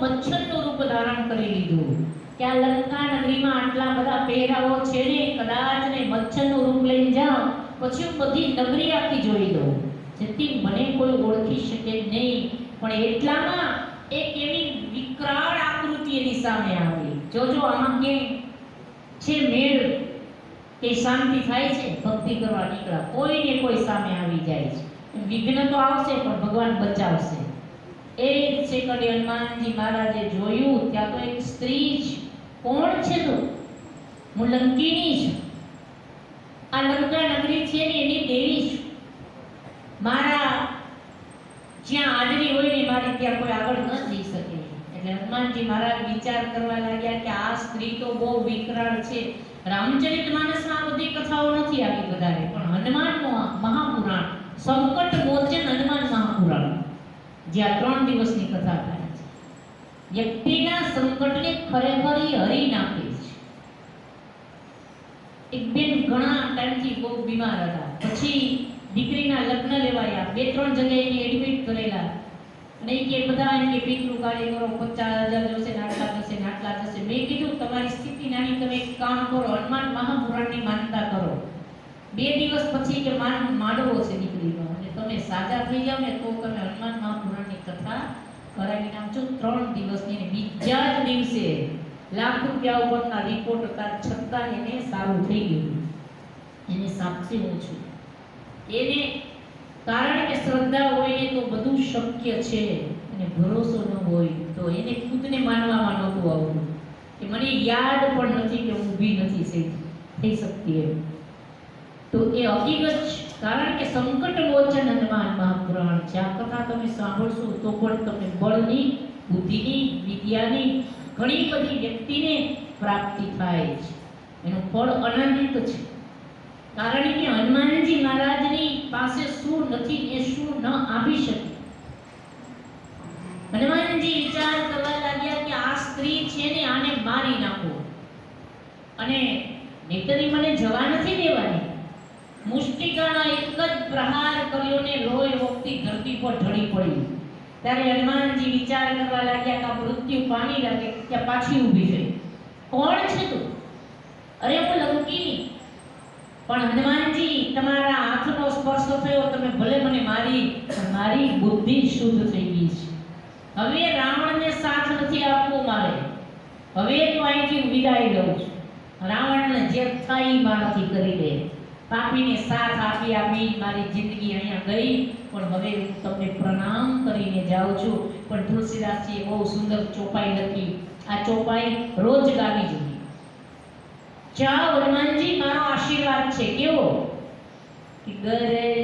મચ્છરનું રૂપ ધારણ કરી લીધું. કે આ લંકા નગરીમાં આટલા બધા પહેરાવો છે ને, કદાચ ને મચ્છરનું રૂપ લઈને જાઉં પછી હું બધી નગરી આખી જોઈ દઉં જેથી મને કોઈ ઓળખી શકે નહીં. પણ એટલામાં એક એવી વિકરાળ આકૃતિ એની સામે આવી. જોજો, આમાં કે છે મેળ. કે શાંતિ થાય છે? ભક્તિ કરવા નીકળ્યા કોઈને કોઈ સામે આવી જાય છે. વિઘ્ન તો આવશે, પણ ભગવાન બચાવશે. એ સેકન્ડે હનુમાનજી મહારાજે જોયું, ત્યાં તો એક સ્ત્રી જ, કોણ છે તો? હું લંકીની છું આ લંકા નગરી છે ને એની દેવી છું મારા જ્યાં હાજરી હોય ને મારી ત્યાં કોઈ આગળ ન જઈ શકે. એટલે હનુમાનજી મહારાજ વિચાર કરવા લાગ્યા કે આ સ્ત્રી તો બહુ વિકરાળ છે. રામચરિત માનસમાં બધી કથાઓ નથી આવી વધારે, પણ હનુમાન મહાપુરાણ સંકટ મોચન હનુમાન મહાપુરાણ. જ્યાં ત્રણ દિવસની કથા થાય છે. વ્યક્તિના સંકટને ખરેખર હરી નાખે છે. એક બેન ઘણા ટાઈમથી બહુ બીમાર હતા. પછી દીકરીના લગ્ન લેવાયા. બે, ત્રણ જગ્યાએ એને એડમિટ કરેલા. અને કે, બધા એમ કે પિતૃ કાર્ય કરો, પચાસ હજાર જશે આટલા થશે આટલા જશે. મેં કીધું, તમારી સ્થિતિ નાની, તમે એક કામ કરો, હનુમાન મહાપુરાણની માનતા કરો. બે દિવસ પછી કે, માન, માંડવો છે દીકરીનો. અને તમે સાજા થઈ જાવ ને તો તમે મહાપુરાણની કરાવી નાખજો ત્રણ દિવસની બીજા જ દિવસે લાખ રૂપિયા ઉપરના રિપોર્ટ હતા છતાં એને સારું થઈ ગયું. એની સાક્ષી હું છું. એને કારણ કે શ્રદ્ધા હોય ને તો બધું શક્ય છે અને ભરોસો ન હોય તો એને ખુદને માનવામાં નહોતું આવતું. કે મને યાદ પણ નથી કે હું ઊભી નથી થઈ શકતી એમ. તો એ હકીકત કારણ કે સંકટ મોચન હનુમાન મહાપુરાણ છે. આ કથા તમે સાંભળશો તો પણ તમને બળની, બુદ્ધિની, વિદ્યાની ઘણી બધી વ્યક્તિને પ્રાપ્તિ થાય છે એનું ફળ અનંત છે. કારણ કે હનુમાનજી મહારાજની પાસે શું નથી, એ શું ન આપી શકે. હનુમાનજી વિચાર કરવા લાગ્યા કે આ સ્ત્રી છે ને આને મારી નાખો. અને નહીતરી મને જવા નથી દેવાની. મુષ્ટિકાનો એક જ પ્રહાર કર્યો ને લોહી વખતી ધરતી પર ઢળી પડી ત્યારે હનુમાનજી વિચાર કરવા લાગ્યા કે મૃત્યુ પામી લાગે, ત્યાં પાછી ઊભી થઈ કોણ છે તું? અરે હું લંકીની પણ હનુમાનજી, તમારા હાથનો સ્પર્શ થયો, તમે ભલે મને મારી મારી બુદ્ધિ શુદ્ધ થઈ ગઈ છે. હવે રાવણને સાથ નથી આપવો મારે. હવે તો અહીંથી વિદાય લઉં છું. રાવણને જે થાય મારાથી કરી દે. પાપીને સાથ આપી આપી મારી જિંદગી અહીંયા ગઈ. પણ હવે હું તમને પ્રણામ કરીને જાઉં છું. પણ તુલસીદાસજીએ બહુ સુંદર ચોપાઈ લખી. આ ચોપાઈ રોજ ગાવી જોઈએ. જાઓ હનુમાનજી, મારો આશીર્વાદ છે. કેવો? કે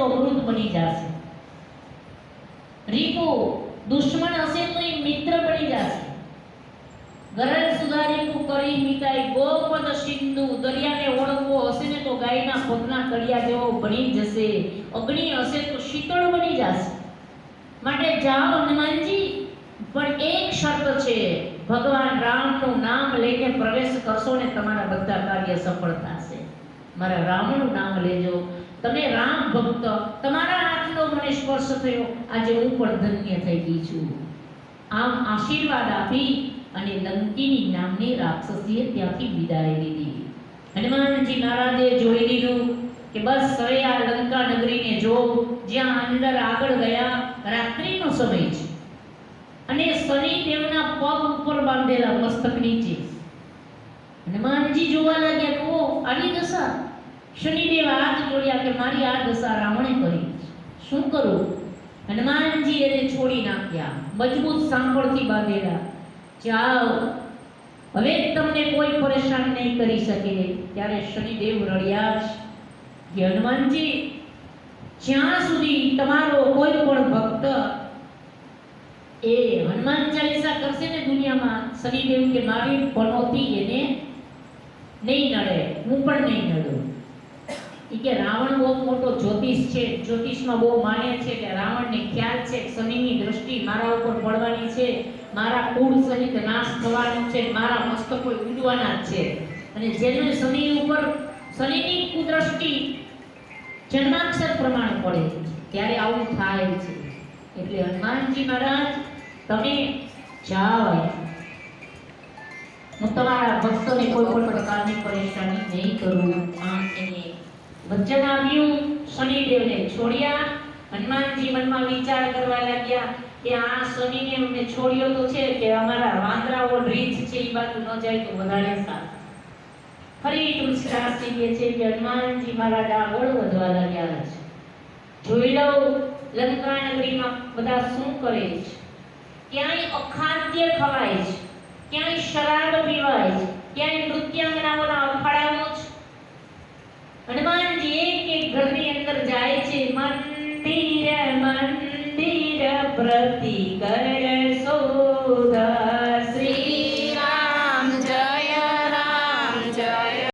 તો અમૃત બની જશે. રીપુ, દુશ્મન હશે તો એ મિત્ર બની જશે. ગરલ સુધારી કરી મિતાઈ, ગોપદ સિંધુ, દરિયાને ઓળખવો હશે ને તો ગાયના પગના કડિયા જેવો બની જશે. અગ્નિ હશે તો શીતળ બની જશે. માટે જાઓ હનુમાનજી, પણ એક શરત છે. ભગવાન રામનું નામ લઈને પ્રવેશ કરશો ને તમારા બધા કાર્ય સફળ થશે. મારા રામનું નામ લેજો. તમે રામ ભક્ત, તમારા હાથનો મને સ્પર્શ થયો. આજે હું પણ ધન્ય થઈ ગઈ છું. આમ આશીર્વાદ આપી અને લંકીની નામની રાક્ષસીએ ત્યાંથી વિદાય લીધી. હનુમાનજી મહારાજે જોઈ લીધું કે બસ હવે આ લંકા નગરીને જો જ્યાં અંદર આગળ ગયા, રાત્રિનો સમય છે. અને શનિદેવના પગ ઉપર બાંધેલા મસ્તક નીચે. હનુમાનજી જોવા લાગ્યા કે ઓ આની દશા. શનિદેવ હાથ જોડ્યા કે મારી આ દશા રાવણે કરી. શું કરું? હનુમાનજી એને છોડી નાખ્યા. મજબૂત સાંકળથી બાંધેલા. જાઓ. હવે તમને કોઈ પરેશાન નહીં કરી શકે. ત્યારે શનિદેવ રડ્યા જ. કે હનુમાનજી, જ્યાં સુધી તમારો કોઈ પણ ભક્ત એ હનુમાન ચાલીસા કરશે ને દુનિયામાં, શનિદેવ કે મારી પનોતી એને નહીં નડે, હું પણ નહીં નડું. એ કે રાવણ બહુ મોટો જ્યોતિષ છે, જ્યોતિષમાં બહુ માને છે કે રાવણને ખ્યાલ છે, શનિની દ્રષ્ટિ મારા ઉપર પડવાની છે, મારા કુળ સહિત નાશ થવાનો છે, મારા મસ્તકો ઉડવાના જ છે. અને જેને શનિ ઉપર, શનિની કુદ્રષ્ટિ જન્માક્ષર પ્રમાણે પડે છે ત્યારે આવું થાય છે. એટલે હનુમાનજી મહારાજ, તમે જાઓ. હું તમારા ભક્તોને કોઈ પણ પ્રકારની પરેશાની નહીં કરું આમ એને વચન આપ્યું શનિદેવને છોડ્યા. હનુમાનજી મનમાં વિચાર કરવા લાગ્યા કે આ શનિને અમને છોડ્યો તો છે કે અમારા વાંદરાઓ રીત છે એ બાજુ ન જાય તો વધારે સારું. ફરી તુલસીદાસજી કહે છે કે હનુમાનજી મહારાજ આગળ વધવા લાગ્યા છે. જોઈ લઉં લંકા નગરીમાં બધા શું કરે છે? ક્યાંય અખાદ્ય ખવાય છે. ક્યાંય શરાબ પીવાય છે ક્યાંય નૃત્યાંગનાઓના અખાડાઓ છે હનુમાનજી એક એક ઘરની અંદર જાય છે, મંદિર મંદિર પ્રતિ કર શોધ.